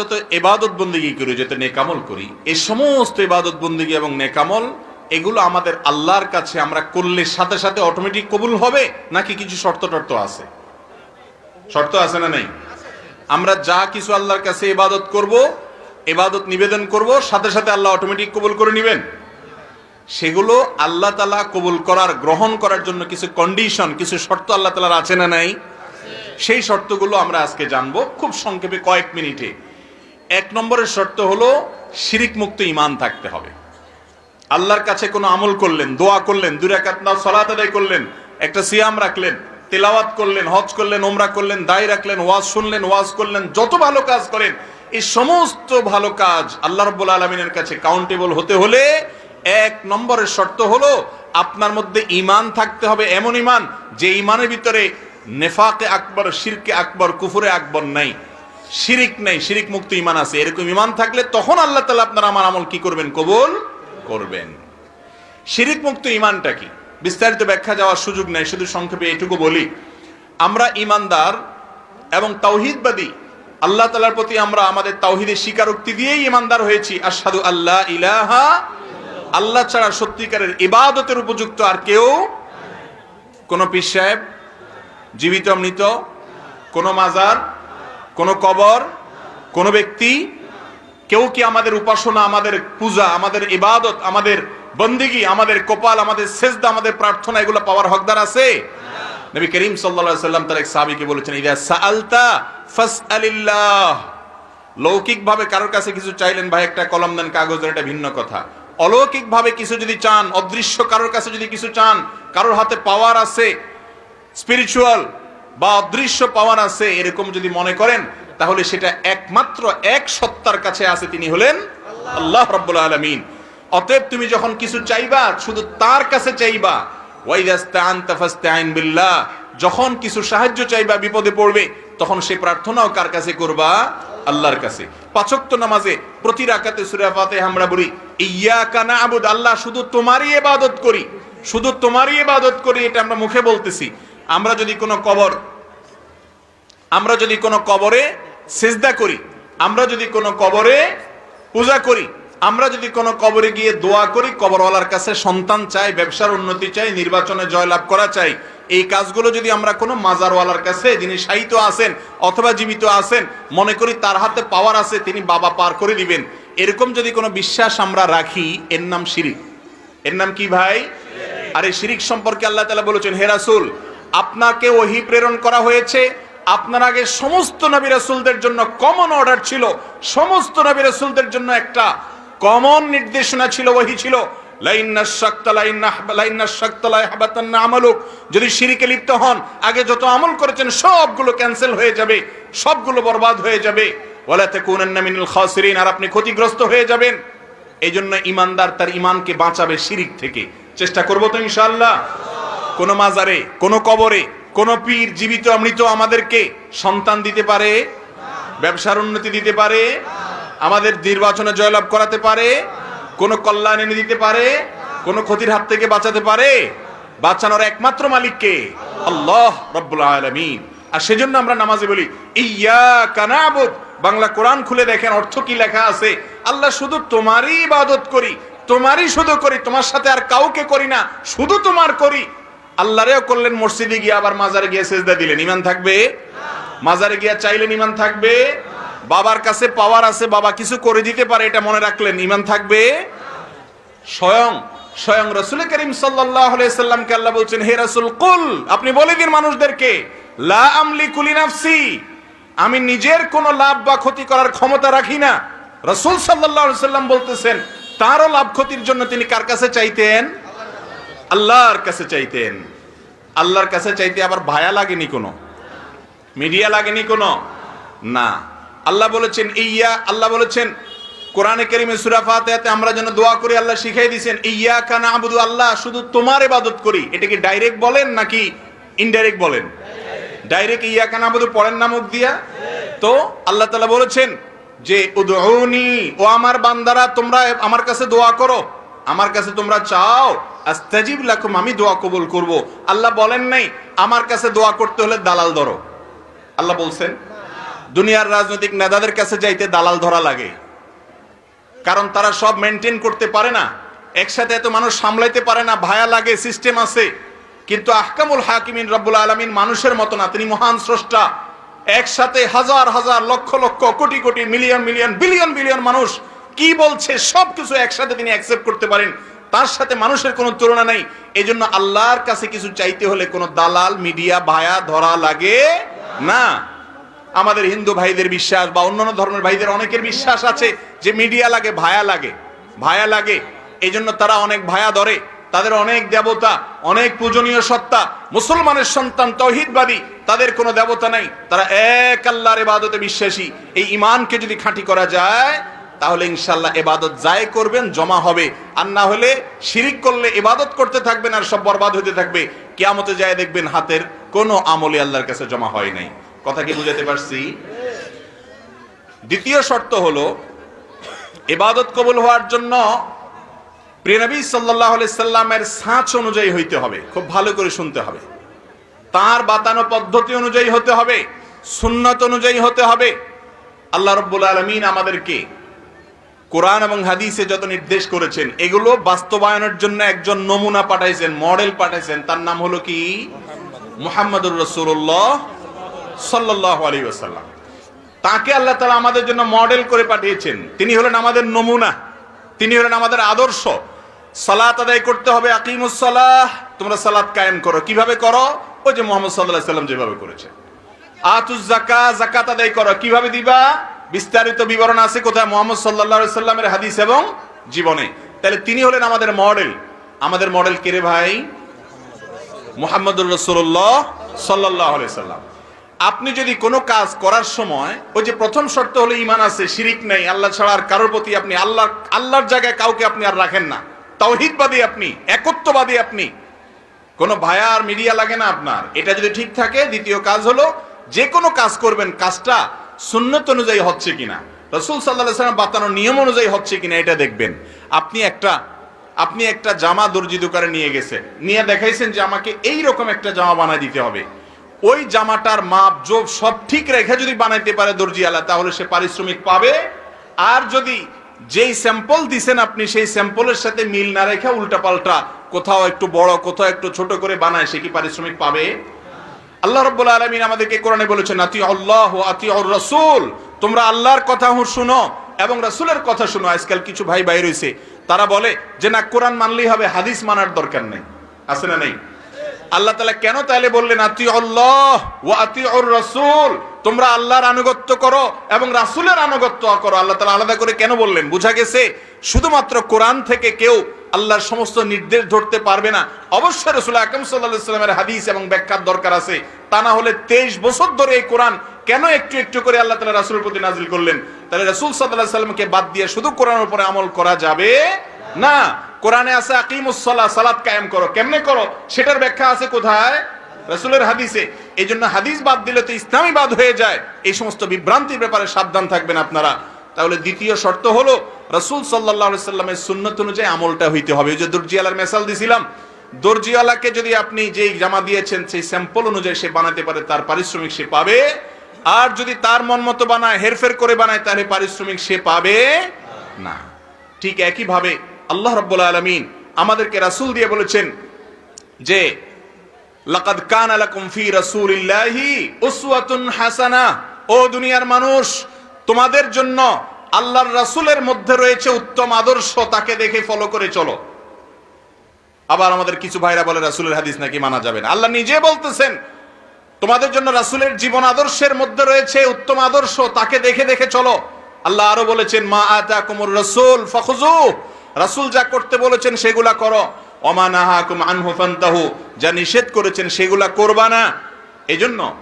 যত এবাদত বন্দিগি করি, যত নেকামল করি এই সমস্ত এবাদত বন্দিগি এবং নেকামল এগুলো আমাদের আল্লাহর কাছে আমরা করলে সাথে সাথে অটোমেটিক কবুল হবে, নাকি কিছু শর্ত টর্ত আছে? শর্ত আছে না নাই? আমরা যা কিছু আল্লাহর কাছে ইবাদত করব ইবাদত নিবেদন করব, সাথে সাথে আল্লাহ অটোমেটিক কবুল করে নেবেন। সেগুলো আল্লাহ তালা কবুল করার, গ্রহণ করার জন্য কিছু কন্ডিশন কিছু শর্ত আল্লাহ তালার আছে না নাই? সেই শর্তগুলো আমরা আজকে জানব, খুব সংক্ষেপে কয়েক মিনিটে। এক নম্বরের শর্ত হলো শিরিক মুক্ত ইমান থাকতে হবে। আল্লাহর কাছে কোনো আমল করলেন, দোয়া করলেন, দুই রাকাত নাও সালাত আদায় করলেন, একটা সিয়াম রাখলেন, তেলাওয়াত করলেন, হজ করলেন ওমরা করলেন, দায় রাখলেন, ওয়াজ শুনলেন, ওয়াজ করলেন, যত ভালো কাজ করেন, এই সমস্ত ভালো কাজ আল্লাহ রব্বুল আলমিনের কাছে কাউন্টেবল হতে হলে এক নম্বরের শর্ত হলো আপনার মধ্যে ইমান থাকতে হবে এমন ইমান যে ইমানের ভিতরে নেফাকে আকবর, শিরকে আকবর, কুফুরে আকবর নাই। শিরিক নাই, শিরিক মুক্ত ইমান আছে। এরকম ইমান থাকলে তখন আল্লাহ তালা আপনার আমার আমল কি করবেন? কবুল করবেন। শিরিক মুক্ত ইমানটা কি? বিস্তারিত ব্যাখ্যা যাওয়ার সুযোগ নেই, শুধু সংক্ষেপে এটুকু বলি। আমরা ইমানদার এবং তাওহিদবাদী। আল্লাহ তালার প্রতি আমরা আমাদের তাওহিদের স্বীকারোক্তি দিয়েই ইমানদার হয়েছি। আসাদু আল্লাহ ইলাহা আল্লাহ ছাড়া সত্যিকারের ইবাদতের উপযুক্ত আর কেউ কোন পীর সাহেব, জীবিত, মৃত, কোন মাজার কোন কবর, কোন ব্যক্তি, কেউ কি আমাদের উপাসনা, আমাদের পূজা, আমাদের ইবাদত, আমাদের বন্দিগি, আমাদের কপাল, আমাদের সেজদা, আমাদের প্রার্থনা, এগুলো পাওয়ার হকদার আছে? নবী করিম সাল্লাম তার এক সাহাবীকে বলেছেন, ইদা সাআলতা ফাসআলিল্লাহ। লৌকিক ভাবে কারোর কাছে কিছু চাইলেন, ভাই, একটা কলম দেন কাগজ এটা ভিন্ন কথা। অলৌকিক ভাবে কিছু যদি চান, অদৃশ্য কারোর কাছে যদি কিছু চান, কারোর হাতে পাওয়ার আছে স্পিরিচুয়াল বা অদৃশ্য পাওয়ার আছে এরকম যদি মনে করেন, তাহলে সেটা একমাত্র এক সত্তার কাছে আছে, তিনি হলেন আল্লাহ রাব্বুল আলামিন। অতএব তুমি যখন কিছু চাইবা, শুধু তার কাছে চাইবা। যখন কিছু সাহায্য চাইবা, বিপদে পড়বে, তখন সে প্রার্থনাও কার কাছে করবা? আল্লাহর কাছে। পাঁচক্ত নামাজে, প্রতি রাকাতে সূরা ফাতিহা আমরা বলি ইয়াকা না'বুদ, আল্লাহ শুধু তোমারই ইবাদত করি। শুধু তোমারই ইবাদত করি, এটা আমরা মুখে বলতেছি। আমরা যদি কোনো কবর, আমরা যদি কোনো কবরে সেজদা করি, আমরা যদি কোনো কবরে পূজা করি, আমরা যদি কোনো কবরে গিয়ে দোয়া করি, কবরওয়ালার কাছে সন্তান চাই, ব্যবসার উন্নতি চাই, নির্বাচনে জয়লাভ করা চাই, এই কাজগুলো যদি আমরা কোনো মাজারওয়ালার কাছে, যিনি সাহিত্য আছেন অথবা জীবিত আছেন, মনে করি তার হাতে পাওয়ার আছে, তিনি বাবা পার করে দিবেন। এরকম যদি কোনো বিশ্বাস আমরা রাখি, এর নাম শিরিক। এর নাম কি ভাই? আর এই শিরিক সম্পর্কে আল্লাহ তালা বলেছেন, হে রাসূল আপনাকে ওহি প্রেরণ করা হয়েছে। আপনার আগে সমস্ত নবী রাসূলদের জন্য কমন অর্ডার ছিল। সমস্ত নবী রাসূলদের জন্য একটা কমন নির্দেশনা ছিল, ওহি ছিল। যদি শিরিকে লিপ্ত হন, আগে যত আমল করেছেন, সবগুলো ক্যান্সেল হয়ে যাবে, সবগুলো বরবাদ হয়ে যাবে। ওয়ালা তাকুনান্না মিনাল খাসিরিন, আর আপনি ক্ষতিগ্রস্ত হয়ে যাবেন। এই জন্য ইমানদার তার ইমানকে বাঁচাবে শিরিক থেকে। চেষ্টা করব তো ইনশাআল্লাহ। কোন মাজারে, কোন কবরে, কোন পীর জীবিত মৃত আমাদেরকে সন্তান দিতে পারে, ব্যবসার উন্নতি দিতে পারে, আমাদের নির্বাচনে জয়লাভ করাতে পারে, কোন কল্যাণ এনে দিতে পারে, কোন ক্ষতির হাত থেকে বাঁচাতে পারে, বাঁচানোর একমাত্র মালিককে আল্লাহ রব্বুল আলামিন। আর সেজন্য আমরা নামাজে বলি ইয়া কানাবুদ বাংলা কোরআন খুলে দেখেন, অর্থ কি লেখা আছে? আল্লাহ শুধু তোমারই ইবাদত করি, তোমারই শুধু করি, তোমার সাথে আর কাউকে করি না, শুধু তোমার করি। আল্লাহরেও করলেন, মসজিদে গিয়ে আবার মাজারে গিয়ে সেজদা দিলেন। ইমান থাকবে? মাজারে গিয়ে চাইলেন ইমান থাকবে? বাবার কাছে পাওয়ার আছে, বাবা কিছু করে দিতে পারে, এটা মনে রাখলেন ইমান থাকবে? স্বয়ং স্বয়ং রসুল করিম সাল্লামকে আল্লাহ বলছেন, হে রাসূল, কুল, আপনি বলে দিন মানুষদেরকে, লা আমলি কুলি নাফসি আমি নিজের কোনো লাভ বা ক্ষতি করার ক্ষমতা রাখি না। রসুল আলাইহি সাল্লাম বলতেছেন, তারও লাভ ক্ষতির জন্য তিনি কার কাছে চাইতেন? আল্লাহর কাছে চাইতেন। আল্লাহর কাছে চাইতে আবার ভায়া লাগেনি কোনো? মিডিয়া লাগেনি কোনো? না। আল্লাহ বলেছেন, ইয়া আল্লাহ বলেছেন, কোরআনে কারিমে সূরা ফাতিহাতে আমরা যেন দোয়া করি, আল্লাহ শিখাই দিয়েছেন ইয়া কানা আবুদু আল্লাহ, শুধু তোমার ইবাদত করি। এটা কি ডাইরেক্ট বলেন নাকি ইনডাইরেক্ট বলেন? ডাইরেক্ট ইয়া কানা আবুদু পড়েন না মুখ দিয়া? তো আল্লাহ তাআলা বলেছেন যে, উদউনি, ও আমার বান্দারা, তোমরা আমার কাছে দোয়া করো। আমার কাছে তোমরা চাও আস্তাজিব লাকুম, আমি দোয়া কবুল করব। আল্লাহ বলেন নাই, আমার কাছে দোয়া করতে হলে দালাল ধরো। আল্লাহ বলছেন, দুনিয়ার রাজনৈতিক নেতাদের কাছে যাইতে দালাল ধরা লাগে। কারণ তারা সব মেনটেন করতে পারে না। একসাথে এত মানুষ সামলাইতে পারে না, ভায়া লাগে সিস্টেম আছে। কিন্তু আহকামুল হাকিমিন রব্বুল আলমিন মানুষের মতো না, তিনি মহান স্রষ্টা। একসাথে হাজার হাজার, lakh lakh, crore crore million million billion billion মানুষ কি বলছে, সবকিছু একসাথে তিনি অ্যাকসেপ্ট করতে পারেন। তার সাথে মানুষের কোনো তুলনা নাই। এই জন্য আল্লাহর কাছে কিছু চাইতে হলে কোনো দালাল, মিডিয়া, ভায়া, ধরা লাগে না। আমাদের হিন্দু ভাইদের বিশ্বাস বা অন্যান্য ধর্মের ভাইদের অনেকের বিশ্বাস আছে যে মিডিয়া লাগে, ভায়া লাগে। ভায়া লাগে। এই জন্য তারা অনেক ভায়া ধরে। তাদের অনেক দেবতা, অনেক পূজনীয় সত্তা, মুসলমানের সন্তান তৌহিদবাদী, তাদের কোনো দেবতা নাই। তারা এক আল্লাহর এবাদতে বিশ্বাসী। এই ইমানকে যদি খাঁটি করা যায় তাহলে ইনশাল্লাহ এবাদত যাই করবেন, জমা হবে। আর না হলে শিরিক করলে এবাদত করতে থাকবেন আর সব বরবাদ হতে থাকবে। কেয়ামতে যায় দেখবেন হাতের কোনো আমলে আল্লাহর কাছে জমা হয় নাই। কথা কি বুঝাতে পারছি? দ্বিতীয় শর্ত হলো এবাদত কবুল হওয়ার জন্য প্রিয়নবী সাল্লাহ সাল্লামের সাঁচ অনুযায়ী হইতে হবে। খুব ভালো করে শুনতে হবে। তার বাতানো পদ্ধতি অনুযায়ী হতে হবে, সুন্নত অনুযায়ী হতে হবে। আল্লাহ রব্বুল আলমিন আমাদেরকে কোরআন এবং হাদিসে যত নির্দেশ করেছেন, এগুলো বাস্তবায়নের জন্য একজন নমুনা পাঠাইছেন, মডেল পাঠাইছেন। তার নাম হলো কি? মুহাম্মদুর রসুল্লাহ সাল্লাহ আলী ওসাল্লাম তাকে আল্লাহ তালা আমাদের জন্য মডেল করে পাঠিয়েছেন। তিনি হলেন আমাদের নমুনা। তিনি হলেন আমাদের আদর্শ। সালাত আদায় করতে হবে আকিমুসালাহ তোমরা সালাত কায়েম করো। কীভাবে করো? ওই যে মোহাম্মদ সাল্লাহ সাল্লাম যেভাবে করেছে। আতুজ জাকা জাকাত আদায় করো। কীভাবে দিবা? বিস্তারিত বিবরণ আছে কোথায়? মোহাম্মদ সাল্লাহ সাল্লামের হাদিস এবং জীবনে। তাহলে তিনি হলেন আমাদের মডেল। আমাদের মডেল কেরে ভাই? মোহাম্মদুর রসুল্লাহ সাল্লাহ সাল্লাম। আপনি যদি কোনো কাজ করার সময়, ওই যে প্রথম শর্ত হলো ইমান আছে, শিরিক নেই, আল্লাহ ছাড়া আর কারোর প্রতি আপনি আল্লাহ, আল্লাহর জায়গায় কাউকে আপনি আর রাখেন না। তাওহিদবাদী আপনি, একত্ববাদী আপনি। কোনো ভায়া আর মিডিয়া লাগে না আপনার। এটা যদি ঠিক থাকে, দ্বিতীয় কাজ হলো যে কোনো কাজ করবেন, কাজটা সুন্নত অনুযায়ী হচ্ছে কিনা? রসুল সাল্লাহ সাল্লাম বাতানো নিয়ম অনুযায়ী হচ্ছে কিনা এটা দেখবেন। আপনি একটা আপনি একটা জামা দর্জি দোকানে নিয়ে গেছেন নিয়ে দেখাইছেন যে আমাকে এই রকম একটা জামা বানায় দিতে হবে। ওই জামাটার মাপ জোব সব ঠিক রেখে যদি বানাইতে পারে দর্জিওয়ালা তাহলে সে পারিশ্রমিক পাবে। আর যদি যেই স্যাম্পল দিছেন আপনি, সেই স্যাম্পলের সাথে মিল না রেখে উল্টা পাল্টা কোথাও একটু বড়, কোথাও একটু ছোট করে বানায়, সে কি পারিশ্রমিক পাবে? আল্লাহ রব্বুল আলমিন আমাদেরকে কোরআনে বলেছেন আতি আল্লাহ আতি রসুল। তোমরা আল্লাহর কথা শুনো এবং রাসুলের কথা শুনো। আজকাল কিছু ভাই ভাই রয়েছে তারা বলে যে, না, কোরআন মানলেই হবে, হাদিস মানার দরকার নেই। আছে না নেই? আল্লাহ তালা কেন তাহলে বললেন আতি আল্লাহ ও আতি রসুল? তোমরা আল্লাহর আনুগত্য করো এবং রাসুলের আনুগত্য করো। আল্লাহ তালা আলাদা করে কেন বললেন? বুঝা গেছে শুধুমাত্র কোরআন থেকে কেউ আল্লাহর সমস্ত নির্দেশ ধরতে পারবে না। অবশ্যই রসুল আকম সাল্লাহামের হাদিস এবং ব্যাখ্যার দরকার আছে। তা না হলে তেইশ বছর ধরে এই কোরআন কেন একটু একটু করে আল্লাহ তালা রাসুলের প্রতি নাজিল করলেন? তাহলে রসুল সাল্লাহ সাল্লামকে বাদ দিয়ে শুধু কোরআনের উপরে আমল করা যাবে না। কোরআনে আছে আকিমুসসালাহ সালাত কায়েম করো। কেমনে করো? সেটার ব্যাখ্যা আছে কোথায়? রাসূলের হাদিসে। এই জন্য হাদিস বাদ দিলে তো ইসলামী বাদ হয়ে যায়। এই সমস্ত বিভ্রান্তির ব্যাপারে সাবধান থাকবেন আপনারা। তাহলে দ্বিতীয় শর্ত হলো, রসুল আলাইহি সাল্লামের সুন্নত অনুযায়ী আমলটা হইতে হবে। ওই যে দর্জিয়ালার মেসাল দিছিলাম দর্জিওয়ালাকে যদি আপনি যেই জামা দিয়েছেন, সেই স্যাম্পল অনুযায়ী সে বানাতে পারে, তার পারিশ্রমিক সে পাবে। আর যদি তার মন মতো বানায়, হেরফের করে বানায়, তাহলে পারিশ্রমিক সে পাবে না। ঠিক একইভাবে আল্লাহ রব্বুল আলমিন আমাদেরকে রাসুল দিয়ে বলেছেন যে লাকাদ কানা লাকুম ফি রাসূলিল্লাহি উসওয়াতুন ও দুনিয়ার মানুষ, তোমাদের জন্য আল্লাহর রাসূলের মধ্যে রয়েছে উত্তম আদর্শ, তাকে দেখে ফলো করে চলো। আবার আমাদের কিছু ভাইরা বলে রাসূলের হাদিস নাকি মানা যাবে না। আল্লাহ নিজে বলতেছেন, তোমাদের জন্য রাসূলের জীবন আদর্শের মধ্যে রয়েছে উত্তম আদর্শ, তাকে দেখে দেখে চলো। আল্লাহ আরও বলেছেন, মা আতাকুমুর রাসূল, ফাখুযু। রাসূল যা করতে বলেছেন সেগুলা করো। যা নিষেধ করেছেন সেগুলা করবা না। এজন্য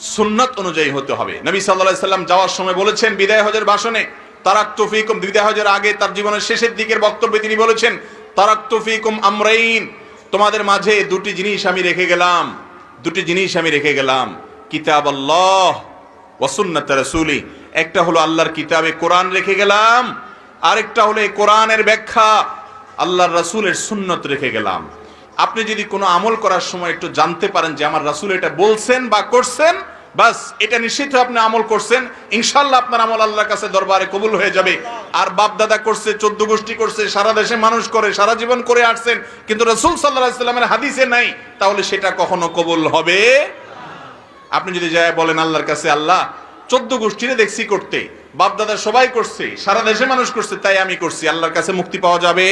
সুন্নত অনুযায়ী হতে হবে। নবী আলাইহি সাল্লাম যাওয়ার সময় বলেছেন, বিদায় হজের ভাষণে, তারাক্তু ফিকুম, বিদায় হজের আগে তার জীবনের শেষের দিকের বক্তব্যে তিনি বলেছেন, তারাক্তু ফিকুম আমরাইন, তোমাদের মাঝে দুটি জিনিস আমি রেখে গেলাম। দুটি জিনিস আমি রেখে গেলাম। কিতাব আল্লাহ ওয়াসুন্নাত রাসূলি। একটা হলো আল্লাহর কিতাবে কোরআন রেখে গেলাম, আরেকটা হলো কোরআনের ব্যাখ্যা। আল্লাহর রাসূলের সুন্নত রেখে গেলাম। আপনি যদি কোনো আমল করার সময় একটু জানতে পারেন যে আমার রাসূল এটা বলছেন বা করছেন, বাস, এটা নিশ্চিত আপনি আমল করছেন। ইনশাল্লাহ আপনার আমল আল্লাহর কাছে দরবারে কবুল হয়ে যাবে। আর বাপ দাদা করছে, চোদ্দ গোষ্ঠী করছে, সারা দেশে মানুষ করে, সারা জীবন করে আসছেন, কিন্তু রসুল সাল্লাহ সাল্লামের হাদিসে নাই। তাহলে সেটা কখনো কবুল হবে? আপনি যদি যায় বলেন আল্লাহর কাছে, আল্লাহ, চোদ্দ গোষ্ঠীরে দেখছি করতে বাপ দাদা সবাই করছে, সারা দেশে মানুষ করছে, তাই আমি করছি। আল্লাহর কাছে মুক্তি পাওয়া যাবে?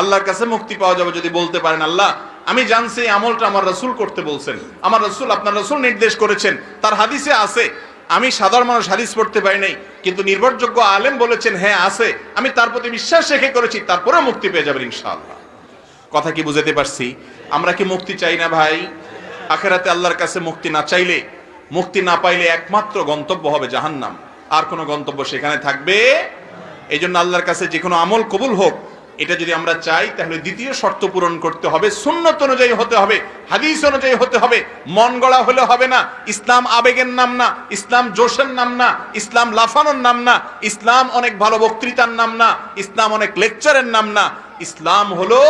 আল্লাহর কাছে মুক্তি পাওয়া যাবে যদি বলতে পারেন, আল্লাহ, আমি জানছি এই আমলটা আমার রসুল করতে বলছেন। আমার রসুল আপনার রসুল নির্দেশ করেছেন। তার হাদিসে আছে, আমি সাধারণ মানুষ হাদিস পড়তে পারি নাই, কিন্তু নির্ভরযোগ্য আলেম বলেছেন হ্যাঁ আছে। আমি তার প্রতি বিশ্বাস রেখে করেছি, তারপরেও মুক্তি পেয়ে যাবেন ইনশাআল্লাহ। কথা কি বুঝাতে পারছি? আমরা কি মুক্তি চাই না ভাই? আখেরাতে আল্লাহর কাছে মুক্তি না চাইলে, মুক্তি না পাইলে একমাত্র গন্তব্য হবে জাহান্নাম। আর কোনো গন্তব্য সেখানে থাকবে? এই জন্য আল্লাহর কাছে যে কোনো আমল কবুল হোক এটা যদি আমরা চাই, তাহলে দ্বিতীয় শর্ত পূরণ করতে হবে, সুন্নত অনুযায়ী হতে হবে, হাদিস অনুযায়ী হতে হবে, মন গড়া হলে হবে না, ইসলাম আবেগের নাম না, ইসলাম জোশের নাম না, ইসলাম লাফানোর নাম না, ইসলাম অনেক ভালো বক্তৃতার নাম না, ইসলাম অনেক লেকচারের নাম না, ইসলাম হলো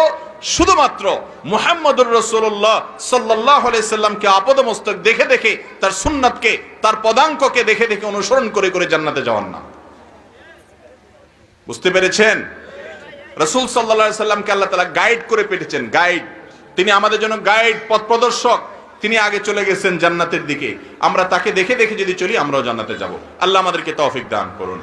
শুধুমাত্র মুহাম্মদুর রসুল্লাহ সাল্লাহ সাল্লামকে আপদমস্তক দেখে দেখে, তার সুন্নাতকে, তার পদাঙ্ককে দেখে দেখে অনুসরণ করে করে জান্নাতে যাওয়ার না বুঝতে পেরেছেন? রসুল সাল্লা সাল্লামকে আল্লাহ তালা গাইড করে পেটেছেন গাইড তিনি আমাদের জন্য গাইড পথ প্রদর্শক তিনি আগে চলে গেছেন জান্নাতের দিকে। আমরা তাকে দেখে দেখে যদি চলি, আমরাও জান্নাতে যাব। আল্লাহ আমাদেরকে তফিক দান করুন।